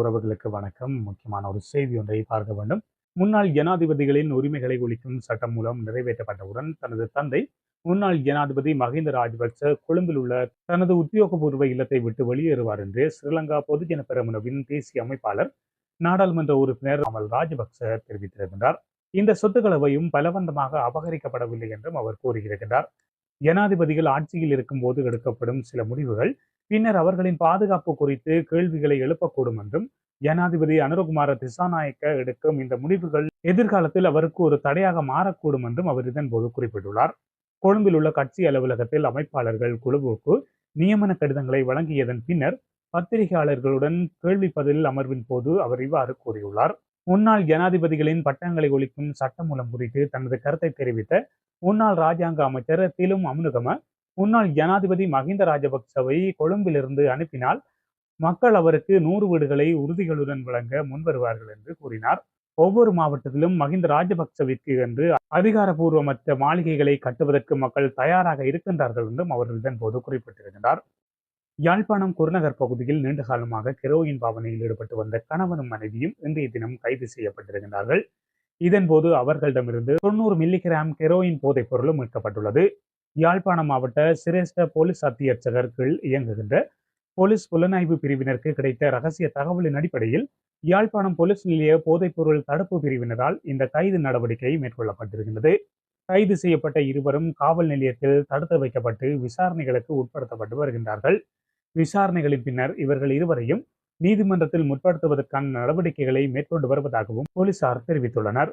உறவுகளுக்கு வணக்கம். முக்கியமான ஒரு செய்தி ஒன்றை பார்க்க வேண்டும். முன்னாள் ஜனாதிபதிகளின் உரிமைகளை ஒழிக்கும் சட்டம் மூலம் நிறைவேற்றப்பட்டவுடன் தனது தந்தை முன்னாள் ஜனாதிபதி மஹிந்த ராஜபக்ச கொழும்பில் உள்ள தனது உத்தியோகபூர்வ இல்லத்தை விட்டு வெளியேறுவார் என்று ஸ்ரீலங்கா பொதுஜன பெரமுனவின் தேசிய அமைப்பாளர் நாடாளுமன்ற உறுப்பினர் அமல் ராஜபக்ச தெரிவித்திருக்கின்றார். இந்த சொத்துக்களவையும் பலவந்தமாக அபகரிக்கப்படவில்லை என்றும் அவர் கூறியிருக்கின்றார். ஜனாதிபதிகள் ஆட்சியில் இருக்கும் போது எடுக்கப்படும் சில முடிவுகள் பின்னர் அவர்களின் பாதுகாப்பு குறித்து கேள்விகளை எழுப்பக்கூடும் என்றும் ஜனாதிபதி அனுரகுமார திசாநாயக்க எடுக்கும் இந்த முடிவுகள் எதிர்காலத்தில் அவருக்கு ஒரு தடையாக மாறக்கூடும் என்றும் அவர் இதன்போது குறிப்பிட்டுள்ளார். கொழும்பில் உள்ள கட்சி அலுவலகத்தில் அமைப்பாளர்கள் குழுவுக்கு நியமன கடிதங்களை வழங்கியதன் பின்னர் பத்திரிகையாளர்களுடன் கேள்வி பதில் அமர்வின் போது அவர் இவ்வாறு கூறியுள்ளார். முன்னாள் ஜனாதிபதிகளின் பட்டங்களை ஒழிக்கும் சட்டமூலம் குறித்து தனது கருத்தை தெரிவித்த முன்னாள் ராஜாங்க அமைச்சர் திலும் அமுனுகம முன்னாள் ஜனாதிபதி மஹிந்த ராஜபக்சவை கொழும்பிலிருந்து அனுப்பினால் மக்கள் அவருக்கு நூறு வீடுகளை உறுதிகளுடன் வழங்க முன்வருவார்கள் என்று கூறினார். ஒவ்வொரு மாவட்டத்திலும் மஹிந்த ராஜபக்சவிற்கு என்று அதிகாரபூர்வமற்ற மாளிகைகளை கட்டுவதற்கு மக்கள் தயாராக இருக்கின்றார்கள் என்றும் அவர் இதன்போது குறிப்பிட்டிருக்கிறார் யாழ்ப்பாணம் குருநகர் பகுதியில் நீண்ட காலமாக கெரோயின் பாவனையில் ஈடுபட்டு வந்த கணவனும் மனைவியும் இன்றைய தினம் கைது செய்யப்பட்டிருக்கிறார்கள் இதன்போது அவர்களிடமிருந்து தொண்ணூறு மில்லிகிராம் கெரோயின் போதைப் பொருளும் மீட்கப்பட்டுள்ளது. யாழ்ப்பாணம் மாவட்ட சிரேஷ்ட போலீஸ் அத்தியட்சகர் கீழ் இயங்குகின்ற போலீஸ் புலனாய்வு பிரிவினருக்கு கிடைத்த ரகசிய தகவலின் அடிப்படையில் யாழ்ப்பாணம் போலீஸ் நிலைய போதைப்பொருள் தடுப்பு பிரிவினரால் இந்த கைது நடவடிக்கை மேற்கொள்ளப்பட்டிருக்கின்றது. கைது செய்யப்பட்ட இருவரும் காவல் நிலையத்தில் தடுத்து வைக்கப்பட்டு விசாரணைகளுக்கு உட்படுத்தப்பட்டு வருகின்றார்கள். விசாரணைகளின் பின்னர் இவர்கள் இருவரையும் நீதிமன்றத்தில் முற்படுத்துவதற்கான நடவடிக்கைகளை மேற்கொண்டு வருவதாகவும் போலீசார் தெரிவித்துள்ளனர்.